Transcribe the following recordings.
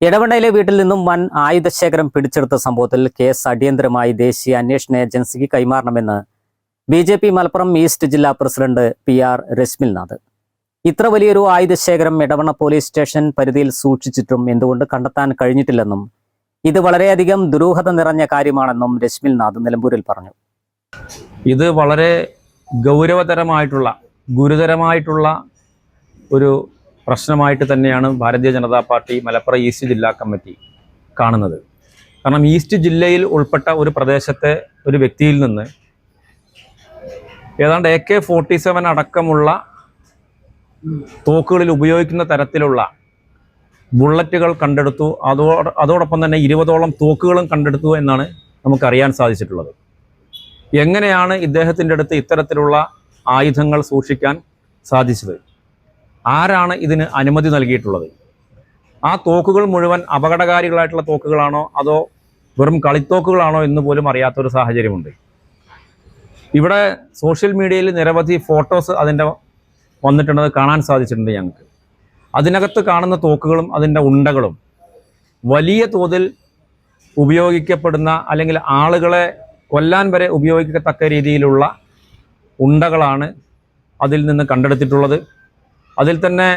എടവണ്ണയിലെ വീട്ടിൽ നിന്നും വൻ ആയുധശേഖരം പിടിച്ചെടുത്ത സംഭവത്തിൽ കേസ് അടിയന്തരമായി ദേശീയ അന്വേഷണ ഏജൻസിക്ക് കൈമാറണമെന്ന് B J P Malappuram east ജില്ലാ പ്രസിഡന്റ് പി ആർ രശ്മിൽനാഥ്. ഇത്ര വലിയൊരു ആയുധശേഖരം എടവണ്ണ പോലീസ് സ്റ്റേഷൻ പരിധിയിൽ സൂക്ഷിച്ചിട്ടും എന്തുകൊണ്ട് കണ്ടെത്താൻ കഴിഞ്ഞിട്ടില്ലെന്നും ഇത് വളരെയധികം ദുരൂഹത നിറഞ്ഞ കാര്യമാണെന്നും രശ്മിൽനാഥ് നിലമ്പൂരിൽ പറഞ്ഞു. ഇത് വളരെ ഗൗരവതരമായിട്ടുള്ള ഗുരുതരമായിട്ടുള്ള ഒരു പ്രശ്നമായിട്ട് തന്നെയാണ് ഭാരതീയ ജനതാ പാർട്ടി മലപ്പുറം ഈസ്റ്റ് ജില്ലാ കമ്മിറ്റി കാണുന്നത്. കാരണം ഈസ്റ്റ് ജില്ലയിൽ ഉൾപ്പെട്ട ഒരു പ്രദേശത്തെ ഒരു വ്യക്തിയിൽ നിന്ന് ഏതാണ്ട് എ കെ ഫോർട്ടി സെവൻ അടക്കമുള്ള തോക്കുകളിൽ ഉപയോഗിക്കുന്ന തരത്തിലുള്ള ബുള്ളറ്റുകൾ കണ്ടെടുത്തു. അതോ അതോടൊപ്പം തന്നെ ഇരുപതോളം തോക്കുകളും കണ്ടെടുത്തു എന്നാണ് നമുക്കറിയാൻ സാധിച്ചിട്ടുള്ളത്. എങ്ങനെയാണ് ഇദ്ദേഹത്തിന്റെ അടുത്ത് ഇത്തരത്തിലുള്ള ആയുധങ്ങൾ സൂക്ഷിക്കാൻ സാധിച്ചത്? ആരാണ് ഇതിന് അനുമതി നൽകിയിട്ടുള്ളത്? ആ തോക്കുകൾ മുഴുവൻ അപകടകാരികളായിട്ടുള്ള തോക്കുകളാണോ അതോ വെറും കളിത്തോക്കുകളാണോ എന്ന് പോലും അറിയാത്തൊരു സാഹചര്യമുണ്ട്. ഇവിടെ സോഷ്യൽ മീഡിയയിൽ നിരവധി ഫോട്ടോസ് അതിന്റെ വന്നിട്ടുണ്ടത് കാണാൻ സാധിച്ചിട്ടുണ്ട് ഞങ്ങൾക്ക്. അതിനകത്ത് കാണുന്ന തോക്കുകളും അതിന്റെ ഉണ്ടകളും വലിയ തോതിൽ ഉപയോഗിക്കപ്പെടുന്ന അല്ലെങ്കിൽ ആളുകളെ കൊല്ലാൻ വരെ ഉപയോഗിക്കത്തക്ക രീതിയിലുള്ള ഉണ്ടകളാണ് അതിൽ നിന്ന് കണ്ടെടുത്തിട്ടുള്ളത്. അതിൽ തന്നെ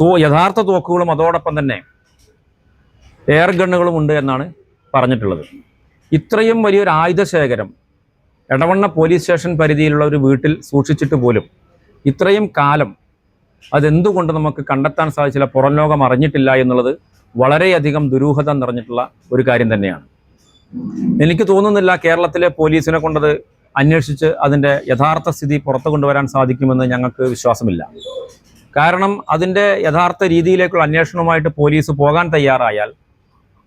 തോ യഥാർത്ഥ തോക്കുകളും അതോടൊപ്പം തന്നെ എയർ ഗണ്ണുകളും ഉണ്ട് എന്നാണ് പറഞ്ഞിട്ടുള്ളത്. ഇത്രയും വലിയൊരു ആയുധ ശേഖരം എടവണ്ണ പോലീസ് സ്റ്റേഷൻ പരിധിയിലുള്ള ഒരു വീട്ടിൽ സൂക്ഷിച്ചിട്ട് പോലും ഇത്രയും കാലം അതെന്തുകൊണ്ട് നമുക്ക് കണ്ടെത്താൻ സാധിച്ചില്ല പുറം ലോകം അറിഞ്ഞിട്ടില്ല എന്നുള്ളത് വളരെയധികം ദുരൂഹത നിറഞ്ഞിട്ടുള്ള ഒരു കാര്യം തന്നെയാണ്. എനിക്ക് തോന്നുന്നില്ല കേരളത്തിലെ പോലീസിനെ കൊണ്ടത് അന്വേഷിച്ച് അതിന്റെ യഥാർത്ഥ സ്ഥിതി പുറത്തു കൊണ്ടുവരാൻ സാധിക്കുമെന്ന് ഞങ്ങൾക്ക് വിശ്വാസമില്ല. കാരണം അതിന്റെ യഥാർത്ഥ രീതിയിലേക്കുള്ള അന്വേഷണവുമായിട്ട് പോലീസ് പോകാൻ തയ്യാറായാൽ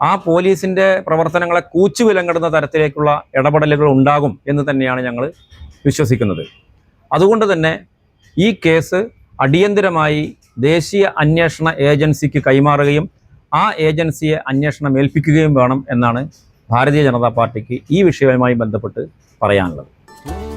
ആ പോലീസിന്റെ പ്രവർത്തനങ്ങളെ കൂച്ചുവിലങ്ങിടുന്ന തരത്തിലേക്കുള്ള ഇടപെടലുകൾ ഉണ്ടാകും എന്ന് തന്നെയാണ് ഞങ്ങൾ വിശ്വസിക്കുന്നത്. അതുകൊണ്ട് തന്നെ ഈ കേസ് അടിയന്തരമായി ദേശീയ അന്വേഷണ ഏജൻസിക്ക് കൈമാറുകയും ആ ഏജൻസിയെ അന്വേഷണം ഏൽപ്പിക്കുകയും വേണം എന്നാണ് ഭാരതീയ ജനതാ പാർട്ടിക്ക് ഈ വിഷയവുമായി ബന്ധപ്പെട്ട് പറയാനുള്ളത്.